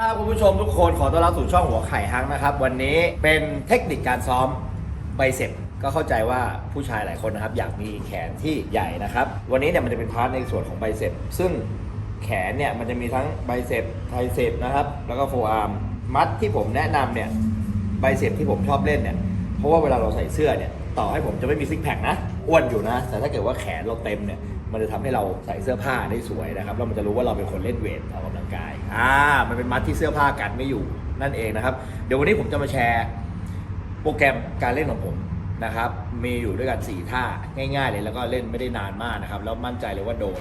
ครับคุณผู้ชมทุกคนขอต้อนรับสู่ช่องหัวไข่ฮังนะครับ วันนี้เป็นเทคนิคการซ้อมไบเซ็ปก็เข้าใจว่าผู้ชายหลายคนนะครับ อยากมีแขนที่ใหญ่นะครับ วันนี้เนี่ยมันจะเป็นพาร์ทในส่วนของไบเซ็ปซึ่งแขนเนี่ยมันจะมีทั้งไบเซ็ปไทเซ็ปนะครับ แล้วก็โฟอาร์มมัดที่ผมแนะนำเนี่ยไบเซ็ปที่ผมชอบเล่นเนี่ยเพราะว่าเวลาเราใส่เสื้อเนี่ยต่อให้ผมจะไม่มีซิกแพคนะอ้วนอยู่นะ แต่ถ้าเกิดว่าแขนเราเต็มเนี่ยมันจะทำให้เราใส่เสื้อผ้าได้สวยนะครับแล้วมันจะรู้ว่าเราเป็นคนเล่นเวทออกกำลังกา อ่า มันเป็นมัดที่เสื้อผ้ากันไม่อยู่นั่นเองนะครับ เดี๋ยววันนี้ผมจะมาแชร์โปรแกรมการเล่นของผมนะครับ มีอยู่ด้วยกัน 4 ท่าง่ายๆเลยแล้วก็เล่นไม่ได้นานมากนะครับ แล้วมั่นใจเลยว่าโดน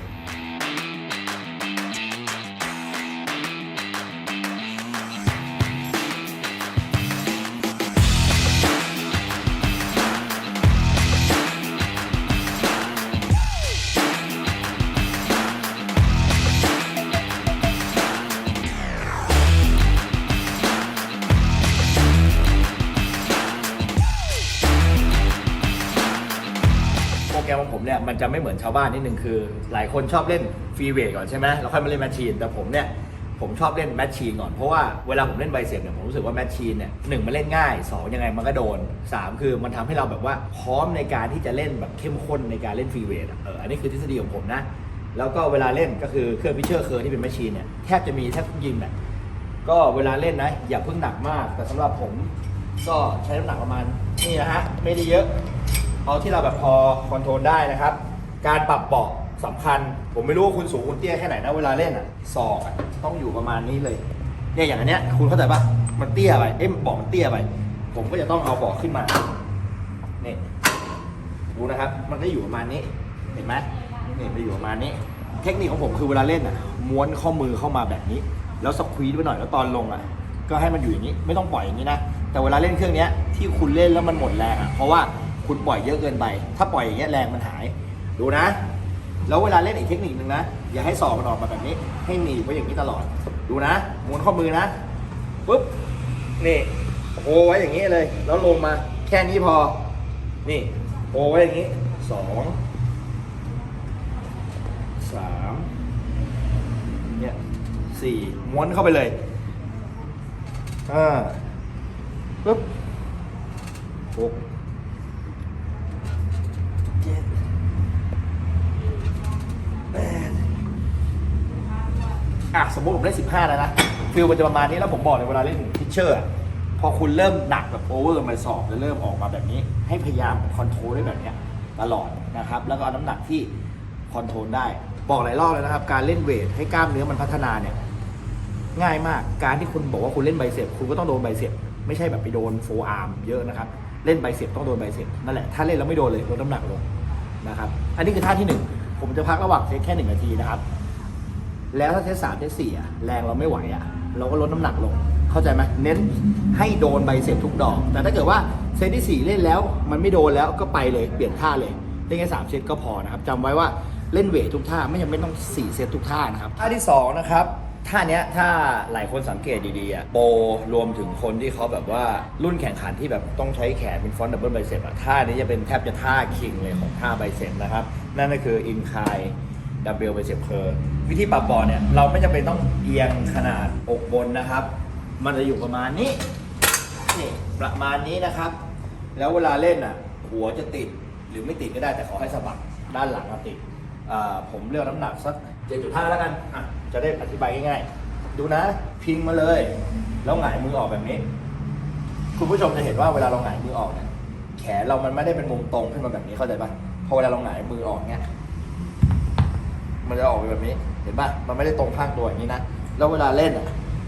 มันจะไม่เหมือนชาวบ้านนิดนึงคือ หลายคนชอบเล่นฟรีเวทก่อนใช่ไหมแล้วค่อยมาเล่นแมชชีนแต่ผมเนี่ยผมชอบเล่นแมชชีนก่อนเพราะว่าเวลาผมเล่นไบเซ็ปเนี่ยผมรู้สึกว่าแมชชีนเนี่ยหนึ่งมันเล่นง่ายสองยังไงมันก็โดนสามคือมันทำให้เราแบบว่าพร้อมในการที่จะเล่นแบบเข้มข้นในการเล่นฟรีเวทเอออันนี้คือทฤษฎีของผมนะ แล้วก็เวลาเล่นก็คือเครื่องพิเชอร์เคอร์ที่เป็นแมชชีนเนี่ยแทบจะมีแทบทุกยิมแหละก็เวลาเล่นนะอย่าเพิ่งหนักมาก แต่สำหรับผมก็ใช้น้ำหนักประมาณนี่นะฮะไม่ได้เยอะ เอาที่เราแบบพอคอนโทรลได้นะครับ การปรับเบาะสำคัญ ผมไม่รู้ว่าคุณสูงคุณเตี้ยแค่ไหนนะเวลาเล่นอะศอกอะต้องอยู่ประมาณนี้เลยเนี่ยอย่างอันเนี้ยคุณเข้าใจปะมันเตี้ยไปเอ๊ะเบาะมันเตี้ยไป ผมก็จะต้องเอาเบาะขึ้นมานี่ดูนะครับ มันก็อยู่ประมาณนี้เห็นไหมนี่มันอยู่ประมาณนี้ เทคนิคของผมคือเวลาเล่นอะม้วนข้อมือเข้ามาแบบนี้ แล้วสควีซไว้หน่อยแล้วตอนลงอะ ก็ให้มันอยู่อย่างนี้ ไม่ต้องปล่อยอย่างนี้นะแต่เวลาเล่นเครื่องเนี้ยที่คุณเล่นแล้วมันหมดแรงอะเพราะว่า คุณปล่อยเยอะเกินไป ถ้าปล่อยอย่างเงี้ยแรงมันหาย ดูนะ แล้วเวลาเล่นอีกเทคนิคนึงนะ อย่าให้ศอกมันออกมาแบบนี้ ให้หนีบไว้อย่างนี้ตลอด ดูนะม้วนข้อมือนะปุ๊บ นี่โอไว้อย่างนี้เลย แล้วลงมา แค่นี้พอ นี่โอไว้อย่างนี้สองสามเนี่ยสี่ม้วนเข้าไปเลยอ่าปุ๊บหกเจ็ดแปด อะสมมติผมได้สิบห้าแล้วนะฟิลมันจะประมาณนี้แล้วผมบอกเลยเวลาเล่นพิชเชอร์พอคุณเริ่มหนักแบบโอเวอร์มาสอบแล้วเริ่มออกมาแบบนี้ ให้พยายามคอนโทรลได้แบบนี้ตลอดนะครับ แล้วก็เอาน้ำหนักที่คอนโทรลได้ บอกหลายรอบแล้วนะครับ การเล่นเวทให้กล้ามเนื้อมันพัฒนาเนี่ยง่ายมากการที่คุณบอกว่าคุณเล่นไบเซ็ปคุณก็ต้องโดนไบเซ็ปไม่ใช่แบบไปโดนโฟอาร์มเยอะนะครับ เล่นไบเซ็ปต้องโดนไบเซ็ปนั่นแหละถ้าเล่นแล้วไม่โดนเลยลดน้ำหนักลงนะครับ อันนี้คือท่าที่หนึ่งผมจะพักระหว่างเซตแค่หนึ่งนาทีนะครับ แล้วถ้าเซตสามเซตสี่อะแรงเราไม่ไหวอะเราก็ลดน้ำหนักลง เข้าใจไหมเน้นให้โดนไบเซ็ปทุกดอก แต่ถ้าเกิดว่าเซตที่สี่เล่นแล้ว มันไม่โดนแล้วก็ไปเลยเปลี่ยนท่าเลยเล่นแค่สามเซตก็พอนะครับจำไว้ว่าเล่นเวททุกท่าไม่จำเป็นต้องสี่เซตทุกท่านะครับท่าที่สองนะครับท่าเนี้ยถ้าหลายคนสังเกตดีๆอะโปรรวมถึงคนที่เขาแบบว่ารุ่นแข่งขันที่แบบต้องใช้แขนเป็นฟอนต์ดับเบิลไบเซ็ปอะท่านี้จะเป็นแทบจะท่าคิงเลยของท่าไบเซ็ปนะครับ นั่นก็คืออินคายดับเบิลไบเซ็ปเคอร์ วิธีปรับเบาะเนี่ยเราไม่จำเป็นต้องเอียงขนาดอกบนนะครับ มันจะอยู่ประมาณนี้นี่ประมาณนี้นะครับ แล้วเวลาเล่นอะ หัวจะติดหรือไม่ติดก็ได้แต่ขอให้สะบักด้านหลังติดผมเลือกน้ำหนักสัก 7.5 แล้วกันอะจะได้อธิบายง่ายๆ ดูนะ พิงมาเลย แล้วหงายมือออกแบบนี้ คุณผู้ชมจะเห็นว่าเวลาเราหงายมือออกเนี่ยแขนเรามันไม่ได้เป็นมุมตรงขึ้นมาแบบนี้เข้าใจปะพอเวลาเราหงายมือออกเนี่ย มันจะออกไปแบบนี้ เห็นป่ะ มันไม่ได้ตรงข้างตัวอย่างนี้นะ แล้วเวลาเล่นอะ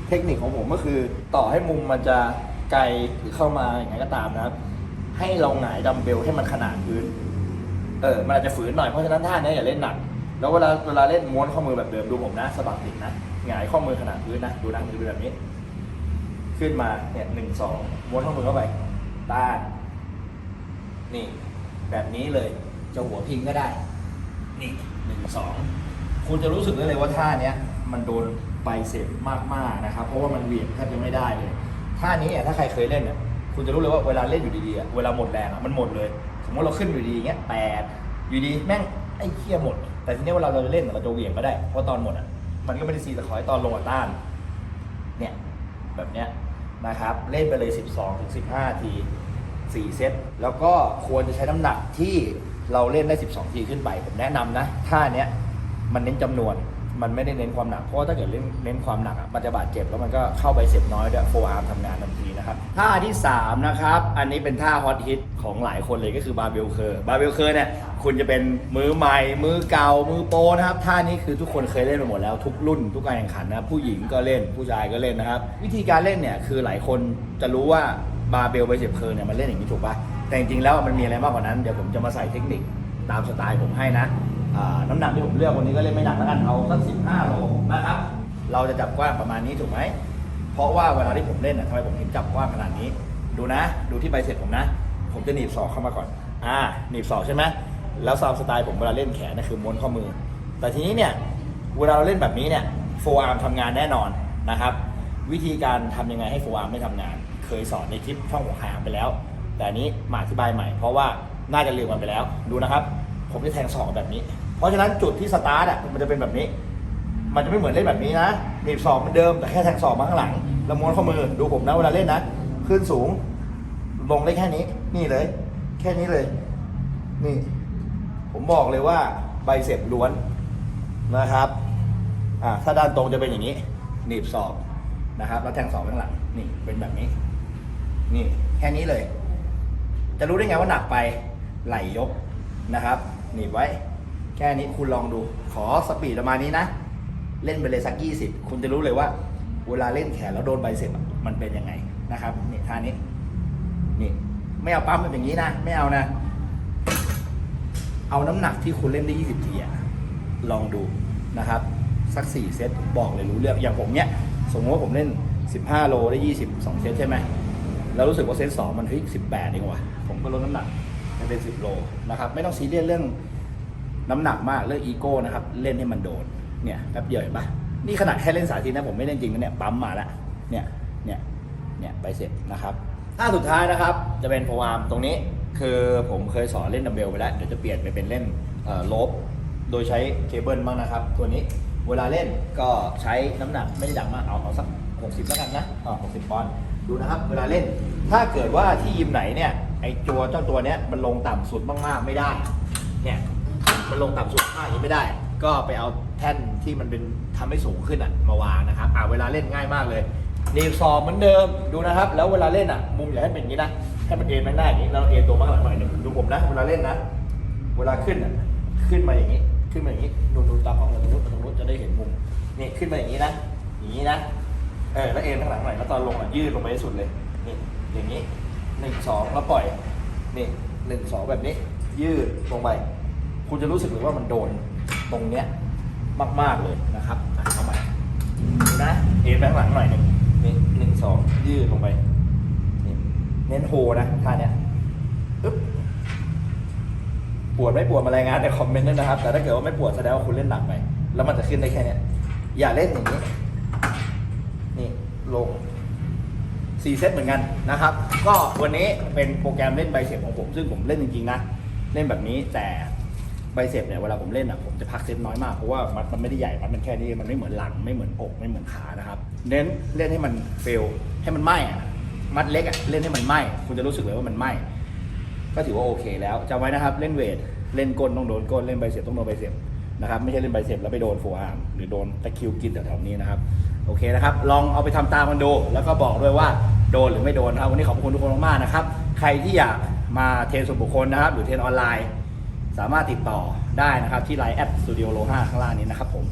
เทคนิคของผมก็คือต่อให้มุมมันจะไกลหรือเข้ามาอย่างไรก็ตามนะครับ ให้เราหงายดัมเบลให้มันขนาดพื้น เออ มันอาจจะฝืนหน่อย เพราะฉะนั้นท่าเนี้ยอย่าเล่นหนัก แล้วเวลาเวลาเล่นม้วนข้อมือแบบเดิมดูผมนะสะบักติดนะ หงายข้อมือขนาดพื้นนะ ดูนะดูแบบนี้ ขึ้นมาเนี่ยหนึ่งสองม้วนข้อมือเข้าไปต้านนี่ แบบนี้เลยจะหัวพิงก็ได้ นี่หนึ่งสอง คุณจะรู้สึกได้เลยว่าท่าเนี้ยมันโดนไบเซ็ปมากๆนะครับ เพราะว่ามันเหวี่ยงแทบจะไม่ได้เลยท่านี้เนี่ยถ้าใครเคยเล่นเนี่ยคุณจะรู้เลยว่าเวลาเล่นอยู่ดีๆเวลาหมดแรงอะมันหมดเลย สมมติเราขึ้นอยู่ดีอย่างเงี้ยแปดอยู่ดีแม่งไอ้เคี้ยหมด แต่ทีนี้เวลาเราจะเล่นเราจะเหวี่ยงก็ได้เพราะตอนหมดอะมันก็ไม่ได้ซีแต่ขอให้ตอนลงอะต้านเนี่ยแบบเนี้ยนะครับเล่นไปเลย 12ถึง15 ที 4 เซต แล้วก็ควรจะใช้น้ำหนักที่เราเล่นได้ 12 ทีขึ้นไป ผมแนะนำนะท่าเนี้ย มันเน้นจำนวน มันไม่ได้เน้นความหนัก เพราะว่าถ้าเกิดเนเน้นความหนักอะมันจะบาดเจ็บแล้วมันก็เข้าไปเสร็จน้อยด้วยโฟอาร์มทำงานทันทีนะครับ ท่าที่ 3 นะครับ อันนี้เป็นท่าฮอตฮิตของหลายคนเลยก็คือบาร์เบลเคอร์บาร์เบลเคอร์เนี่ยคุณจะเป็นมือใหม่ มือเก่า มือโปนะครับ ท่านี้คือทุกคนเคยเล่นมาหมดแล้วทุกรุ่น ทุกการแข่งขันนะผู้หญิงก็เล่นผู้ชายก็เล่นนะครับ วิธีการเล่นเนี่ยคือหลายคนจะรู้ว่าบาร์เบลไบเซปเคอร์เนี่ยมันเล่นอย่างนี้ถูกปะแต่จริงๆแล้วมันมีอะไรมากกว่านั้นเดี๋ยวผมจะมาใส่เทคนิคตามสไตล์ผมให้นะ น้ำหนักที่ผมเลือกวันนี้ก็เล่นไม่หนักแล้วกันเอาสักสิบห้าโลนะครับ เราจะจับกว้างประมาณนี้ถูกไหม เพราะว่าเวลาที่ผมเล่นน่ะทำไมผมถึงจับกว้างขนาดนี้ ดูนะ ดูที่ใบเสร็จผมนะ ผมจะหนีบศอกเข้ามาก่อน อ่า หนีบศอกใช่ไหมแล้วซามสไตล์ผมเวลาเล่นแขนนะคือม้วนข้อมือ แต่ทีนี้เนี่ย เวลาเราเล่นแบบนี้เนี่ยโฟอาร์มทำงานแน่นอนนะครับ วิธีการทำยังไงให้โฟอาร์มไม่ทำงาน เคยสอนในคลิปช่องหัวหางไปแล้ว แต่อันนี้มาอธิบายใหม่ เพราะว่าน่าจะลืมกันไปแล้ว ดูนะครับ ผมจะแทงศอกแบบนี้ เพราะฉะนั้นจุดที่สตาร์ทอะมันจะเป็นแบบนี้ มันจะไม่เหมือนเล่นแบบนี้นะหนีบศอกเหมือนเดิมแต่แค่แทงศอกมาข้างหลังแล้วม้วนข้อมือดูผมนะเวลาเล่นนะขึ้นสูง ลงได้แค่นี้ นี่เลย แค่นี้เลย นี่ ผมบอกเลยว่าใบเสร็จล้วนนะครับอ่าถ้าด้านตรงจะเป็นอย่างนี้หนีบศอกนะครับ แล้วแทงศอกข้างหลังนี่เป็นแบบนี้ นี่แค่นี้เลย จะรู้ได้ไงว่าหนักไปไหลยกนะครับหนีบไว้ แค่นี้คุณลองดู ขอสปีดประมาณนี้นะ เล่นไปเลยสัก 20 คุณจะรู้เลยว่า เวลาเล่นแขนแล้วโดนใบเสร็จมันเป็นยังไงนะครับนี่ท่านี้นี่ไม่เอาปั๊มแบบอย่างนี้นะ ไม่เอานะ เอาน้ำหนักที่คุณเล่นได้ 20 ทีอะลองดูนะครับ สัก 4 เซตบอกเลยรู้เรื่องอย่างผมเนี้ยสมมติว่าผมเล่น 15 โลได้ 20 2 เซตใช่ไหมแล้วรู้สึกว่าเซตสองมันเฮ้ย18เองว่ะผมก็ลดน้ำหนักให้เป็น 10 โลนะครับ ไม่ต้องซีเรียสเรื่อง น้ำหนักมากเรื่องอีโก้นะครับ เล่นให้มันโดน เนี่ยแป๊บเดียวเห็นปะนี่ขนาดแค่เล่นสาธิตนะผมไม่เล่นจริงนะเนี่ยปั๊มมาแล้ว เนี่ย เนี่ย เนี่ยไปเสร็จนะครับท่าสุดท้ายนะครับ จะเป็นโฟอาร์มตรงนี้คือผมเคยสอนเล่นดัมเบลไปแล้วเดี๋ยวจะเปลี่ยนไปเป็นเล่นเอ่อโลบโดยใช้เคเบิลบ้างนะครับ ตัวนี้เวลาเล่นก็ใช้น้ำหนักไม่ได้หนักมากเอาเอาสัก 60แล้วกันนะอ่า60ปอนด์ดูนะครับ เวลาเล่นถ้าเกิดว่าที่ยิมไหนเนี่ยไอตัวเจ้าตัวเนี้ยมันลงต่ำสุดมากๆไม่ได้เนี่ย มันลงต่ำสุดมากอย่างนี้ไม่ได้ ก็ไปเอาแท่นที่มันเป็นทำให้สูงขึ้นอะมาวางนะครับอ่าเวลาเล่นง่ายมากเลยหนีบศอกเหมือนเดิมดูนะครับ แล้วเวลาเล่นอะ มุมอย่าให้เป็นอย่างนี้นะให้มันเอ็นไปหน้าอย่างนี้แล้วเอ็นตัวมาหลังหน่อยหนึงดูผมนะ เวลาเล่นนะ เวลาขึ้นอะขึ้นมาอย่างนี้ ขึ้นมาอย่างนี้ดูดูตามห้องเลยตรงนู้นตรงนู้นจะได้เห็นมุมนี่ขึ้นมาอย่างนี้นะอย่างนี้นะเออแล้วเอ็นข้างหลังหน่อยแล้วตอนลงอะยืดลงไปให้สุดเลยนี่อย่างนี้หนึ่งสองแล้วปล่อยนี่หนึ่งสองแบบนี้ ยืดลงไป คุณจะรู้สึกเลยว่ามันโดนตรงเนี้ยมาก ๆ เลยนะครับเข้ามานะเอ็นไปข้างหลังหน่อยหนึ่งนี่หนึ่งสองยืดลงไปนี่เน้นโฮนะท่าเนี้ยอึ๊บปวดไม่ปวดมารายงานในคอมเมนต์ด้วยนะครับ แต่ถ้าเกิดว่าไม่ปวดแสดงว่าคุณเล่นหนักไป แล้วมันจะขึ้นได้แค่เนี้ยอย่าเล่นอย่างนี้ นี่ลง4เซตเหมือนกันนะครับ ก็วันนี้เป็นโปรแกรมเล่นไบเซปของผม ซึ่งผมเล่นจริงๆนะ เล่นแบบนี้แต่ ไบเซปเนี่ยเวลาผมเล่นอะผมจะพักเซตน้อยมากเพราะว่ามัดมันไม่ได้ใหญ่มัดมันแค่นี้มันไม่เหมือนหลังไม่เหมือนอกไม่เหมือนขานะครับเน้นเล่นให้มันเฟลให้มันไหม้อะมัดเล็กอะเล่นให้มันไหม้คุณจะรู้สึกเลยว่ามันไหม้ก็ถือว่าโอเคแล้วจำไว้นะครับเล่นเวทเล่นก้นต้องโดนก้นเล่นไบเซปต้องโดนไบเซปนะครับไม่ใช่เล่นไบเซปแล้วไปโดนโฟอาร์มหรือโดนตะคิวกินแถวๆนี้นะครับโอเคนะครับ ลองเอาไปทำตามกันดูแล้วก็บอกด้วยว่าโดนหรือไม่โดนนะครับวันนี้ขอบคุณทุกคนมากๆนะครับใครที่อยากมาเทรนส่วนบุคคลนะครับหรือเทรนออนไลน์ สามารถติดต่อได้นะครับที่ไลน์แอดสตูดิโอโลห้าข้างล่างนี้นะครับผม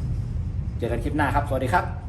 เจอกันคลิปหน้าครับ สวัสดีครับ